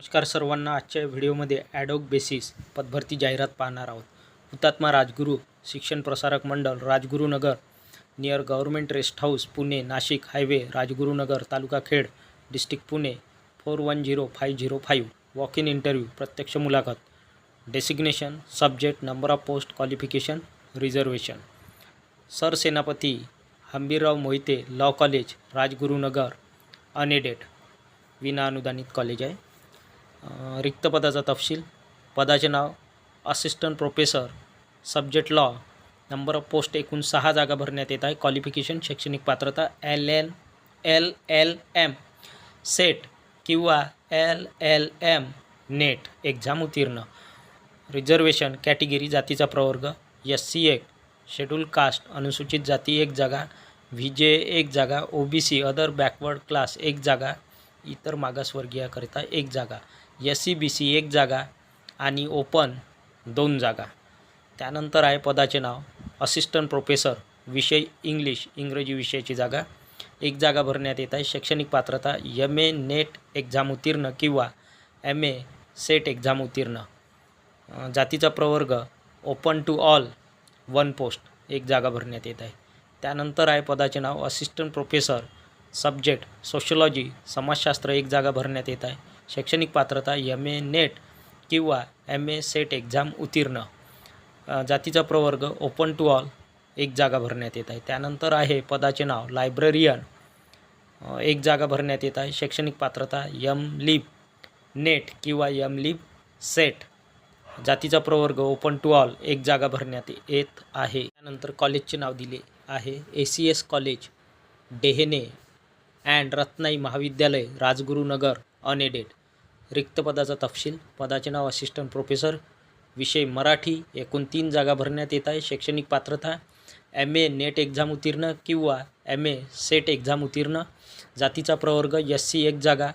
नमस्कार सर्वांना आजच्या व्हिडिओमध्ये ॲडोक बेसिस पदभरती जाहिरात पाहणार आहोत. हुतात्मा राजगुरू शिक्षण Prasarak Mandal Rajgurunagar near government rest house Pune Nashik highway Rajgurunagar taluka Khed district Pune four one zero five zero five walk in interview प्रत्यक्ष मुलाखत designation subject number of post qualification reservation Sarsenapati Hambirrao Mohite law college Rajgurunagar unaided विना अनुदानित college आहे. रिक्त पदाचा तपशील पदाचे नाव assistant professor subject law number of post एकूण सहा जागा भरण्यात येत आहे. क्वालिफिकेशन शैक्षणिक पात्रता L L L L M SET किंवा L L M NET exam उत्तीर्ण. रिझर्वेशन कॅटेगरी जातीचा प्रवर्ग एस सी एक. शेड्यूल कास्ट अनुसूचित जाती एक जागा व्ही जे एक जागा O B C other backward class एक जागा इतर मागासवर्गीयाकरिता एक जागा. एस सी बी सी एक जागा आणि ओपन दोन जागा. त्यानंतर आहे पदाचे नाव. असिस्टंट प्रोफेसर विषय इंग्लिश इंग्रजी विषयाची जागा. एक जागा भरण्यात येत आहे. शैक्षणिक पात्रता एम ए नेट एक्झाम उत्तीर्ण किंवा एम ए सेट एक्झाम उत्तीर्ण. जातीचा प्रवर्ग open to all one post एक जागा भरण्यात येत आहे. त्यानंतर आहे पदाचे नाव. असिस्टंट प्रोफेसर सब्जेक्ट सोशलॉजी समाजशास्त्र एक जागा भरण्यात येत आहे. शैक्षणिक पात्रता एम ए नेट किंवा एम ए सेट एक्झाम उत्तीर्ण. जातीचा प्रवर्ग ओपन टू ऑल एक जागा भरण्यात येत आहे. त्यानंतर आहे पदाचे नाव लायब्ररियन एक जागा भरण्यात येत आहे. शैक्षणिक पात्रता यम लिप नेट किंवा यम लिप सेट जातीचा प्रवर्ग ओपन टू ऑल एक जागा भरण्यात येत आहे. त्यानंतर कॉलेजचे नाव दिले आहे. A C S college Dehene and Ratnai महाविद्यालय राजगुरुनगर अनएडेड रिक्त पदाचा तपशील. पदाचे नाव असिस्टंट प्रोफेसर विषय मराठी. एकूण तीन जागा भरण्यात येत आहे. शैक्षणिक पात्रता एम ए नेट एक्झाम उत्तीर्ण किंवा एम ए सेट एक्झाम उत्तीर्ण. जातीचा प्रवर्ग एस सी एक जागा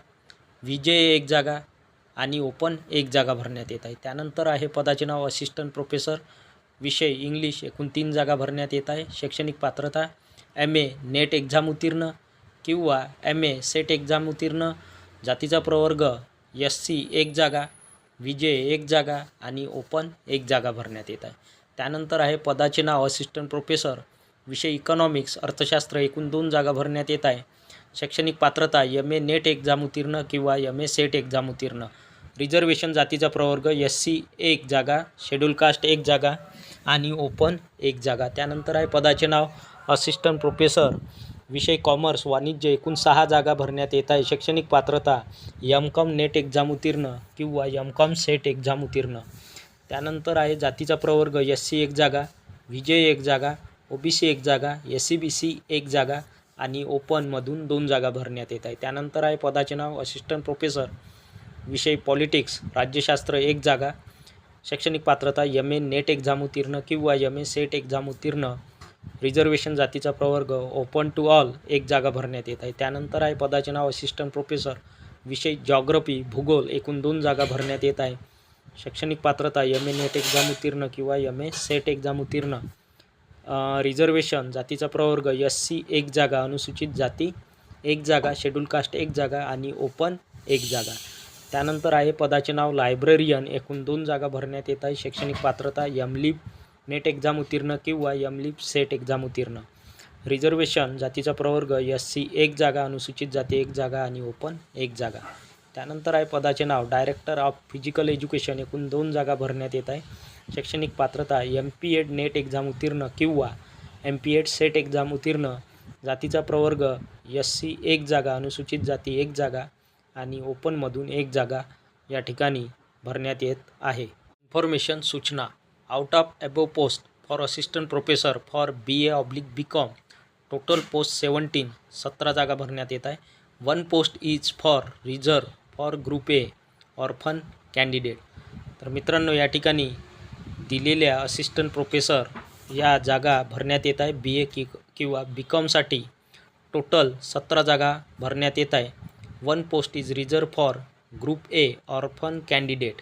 विजय एक जागा आणि ओपन एक जागा भरण्यात येत आहे. त्यानंतर आहे पदाचे नाव असिस्टंट प्रोफेसर विषय इंग्लिश एकूण तीन जागा भरण्यात येत आहे. शैक्षणिक पात्रता एम ए नेट एक्झाम उत्तीर्ण किंवा एम ए सेट एक्झाम उत्तीर्ण. जातीचा प्रवर्ग एस सी एक जागा विजय एक जागा आणि ओपन एक जागा भरण्यात येत आहे. त्यानंतर आहे पदाचे नाव असिस्टंट प्रोफेसर विषय इकॉनॉमिक्स अर्थशास्त्र एकूण दोन जागा भरण्यात येत आहे. शैक्षणिक पात्रता एम ए नेट एक्झाम उत्तीर्ण किंवा एम ए सेट एक्झाम उत्तीर्ण. रिझर्वेशन जातीचा प्रवर्ग एस सी एक जागा शेड्यूल कास्ट एक जागा आणि ओपन एक जागा. त्यानंतर आहे पदाचे नाव असिस्टंट प्रोफेसर विषय कॉमर्स वाणिज्य एकूण सहा जागा भरण्यात येत आहे. शैक्षणिक पात्रता यम कॉम नेट एक्झाम उत्तीर्ण किंवा यम कॉम सेट एक्झाम उत्तीर्ण. त्यानंतर आहे जातीचा प्रवर्ग एस सी एक जागा विजय एक जागा ओ बी सी एक जागा एस सी बी सी एक जागा आणि ओपनमधून दोन जागा भरण्यात येत आहे. त्यानंतर आहे पदाचे नाव असिस्टंट प्रोफेसर विषय पॉलिटिक्स राज्यशास्त्र एक जागा शैक्षणिक पात्रता यम ए नेट एक्झाम उत्तीर्ण किंवा यम ए सेट एक्झाम उत्तीर्ण. रिझर्वेशन जातीचा प्रवर्ग ओपन टू ऑल एक जागा भरण्यात येत आहे. त्यानंतर आहे पदाचे नाव असिस्टंट प्रोफेसर विषय जॉग्रफी भूगोल एकूण दोन जागा भरण्यात येत आहे. शैक्षणिक पात्रता एम ए नेट एक्झाम उत्तीर्ण किंवा एम ए सेट एक्झाम उत्तीर्ण. रिझर्वेशन जातीचा प्रवर्ग एस सी एक जागा अनुसूचित जाती एक जागा शेड्यूल कास्ट एक जागा आणि ओपन एक जागा. त्यानंतर आहे पदाचे नाव लायब्ररियन एकूण दोन जागा भरण्यात येत आहे. शैक्षणिक पात्रता यमलिप नेट एक्झाम उत्तीर्ण किंवा यमलिप सेट एक्झाम उत्तीर्ण. रिझर्वेशन जातीचा प्रवर्ग एस सी एक जागा अनुसूचित जाती एक जागा आणि ओपन एक जागा. त्यानंतर आहे पदाचे नाव. डायरेक्टर ऑफ फिजिकल एज्युकेशन एकूण दोन जागा भरण्यात येत आहे. शैक्षणिक पात्रता M P Ed NET exam उत्तीर्ण किंवा M P Ed SET exam उत्तीर्ण. जातीचा प्रवर्ग एस सी एक जागा अनुसूचित जाती एक जागा आणि ओपनमधून एक जागा या ठिकाणी भरण्यात येत आहे. इन्फॉर्मेशन सूचना. Out of above post for assistant professor for B A oblique B com total post seventeen सतरा जागा भरण्यात येत आहे. One post is for reserve for group A orphan candidate तर मित्रांनो या ठिकाणी दिलेल्या असिस्टंट प्रोफेसर या जागा भरण्यात येत आहे. बी ए कि किंवा बी कॉमसाठी टोटल सतरा जागा भरण्यात येत आहे. One post is reserve for group A orphan candidate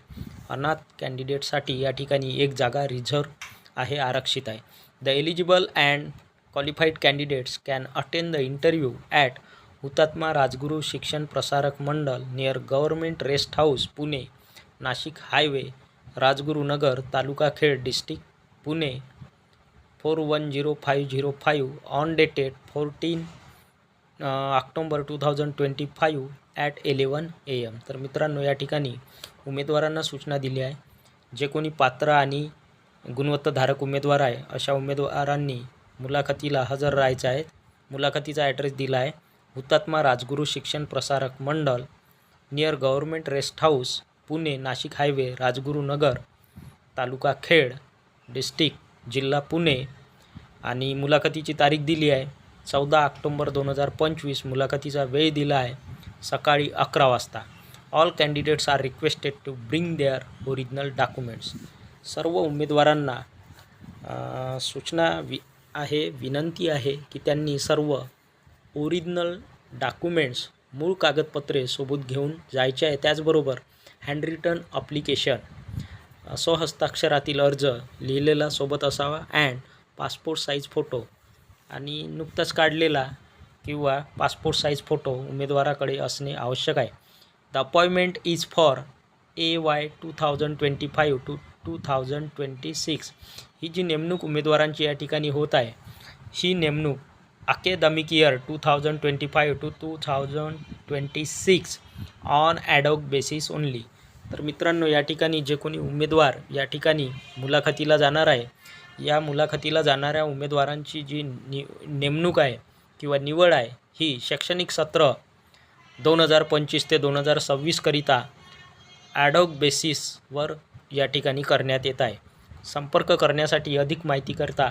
अनाथ कॅन्डिडेटसाठी या ठिकाणी एक जागा रिझर्व आहे आरक्षित आहे. The eligible and qualified candidates can attend the interview at Hutatma Rajguru Shikshan Prasarak Mandal near government rest house Pune Nashik highway Rajgurunagar taluka Khed district Pune four one zero five zero five on dated fourteen October two thousand twenty five at eleven A M. तर मित्रांनो या ठिकाणी उमेदवारांना सूचना दिली आहे. जे कोणी पात्र आणि गुणवत्ताधारक उमेदवार आहे अशा उमेदवारांनी मुलाखतीला हजर राहायचं आहे. मुलाखतीचा ॲड्रेस दिला आहे. हुतात्मा Rajguru Shikshan Prasarak Mandal near government rest house Pune Nashik highway Rajgurunagar taluka Khed district जिल्हा पुणे. आणि मुलाखतीची तारीख दिली आहे. चौदा ऑक्टोंबर दोन हजार पंचवीस मुलाखतीचा वेळ दिला आहे. सकाळी अकरा वाजता. All candidates are requested to bring their original documents सर्व उमेदवारांना सूचना वि आहे विनंती आहे की त्यांनी सर्व ओरिजिनल डॉक्युमेंट्स मूळ कागदपत्रे सोबत घेऊन जायचे आहे. त्याचबरोबर हँडरिटन अप्लिकेशन स्वहस्ताक्षरातील अर्ज लिहिलेला सोबत असावा अँड पासपोर्ट साईज फोटो आणि नुकताच काढलेला किंवा पासपोर्ट साईज फोटो उमेदवाराकडे असणे आवश्यक आहे. The appointment is for A Y two thousand twenty five to two thousand twenty six ही जी नेमणूक उमेदवारांची या ठिकाणी होत आहे ही नेमणूक academic year two thousand twenty five to two thousand twenty six on ad hoc basis only तर मित्रांनो या ठिकाणी जे कोणी उमेदवार या ठिकाणी मुलाखतीला जाणार आहे या मुलाखतीला जाणाऱ्या उमेदवारांची जी नि नेमणूक आहे किंवा निवड आहे ही शैक्षणिक सत्र दोन हजार पंचवीस ते दोन हजार सव्वीसकरिता ॲडॉक बेसिसवर या ठिकाणी करण्यात येत आहे. संपर्क करण्यासाठी अधिक माहितीकरता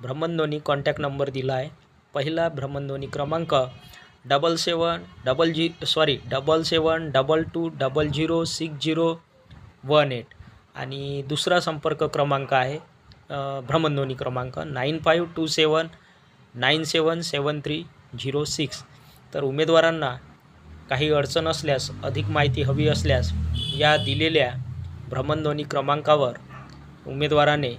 भ्रमणध्वनी कॉन्टॅक्ट नंबर दिला आहे. पहिला भ्रमणध्वनी क्रमांक double seven double G sorry double seven double two double zero six zero one eight आणि दुसरा संपर्क क्रमांक आहे भ्रमणध्वनी क्रमांक nine five two seven nine seven seven three zero six तर उमेदवारांना काही अडचण असल्यास अधिक माहिती हवी असल्यास या दिलेल्या भ्रमणध्वनी क्रमांकावर उमेदवाराने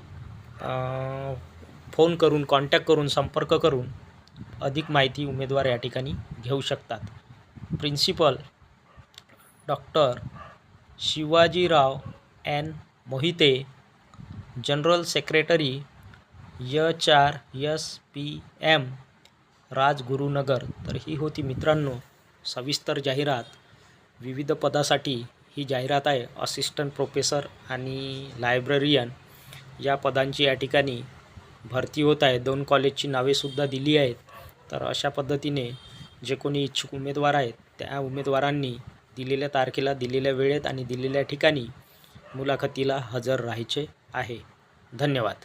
फोन करून कॉन्टॅक्ट करून संपर्क करून अधिक माहिती उमेदवार या ठिकाणी घेऊ शकतात. Principal doctor Shivajirao N. Mohite general secretary य R. S P. M. Rajgurunagar. तर ही होती मित्रांनो सविस्तर जाहिरात विविध पदासाठी ही जाहिरात आहे. असिस्टंट प्रोफेसर आणि लायब्ररियन. या पदांची या ठिकाणी भरती होत आहे. दोन कॉलेजची नावेसुद्धा दिली आहेत. तर अशा पद्धतीने जे कोणी इच्छुक उमेदवार आहेत त्या उमेदवारांनी दिलेल्या तारखेला दिलेल्या वेळेत आणि दिलेल्या ठिकाणी मुलाखतीला हजर राहायचे आहे. धन्यवाद.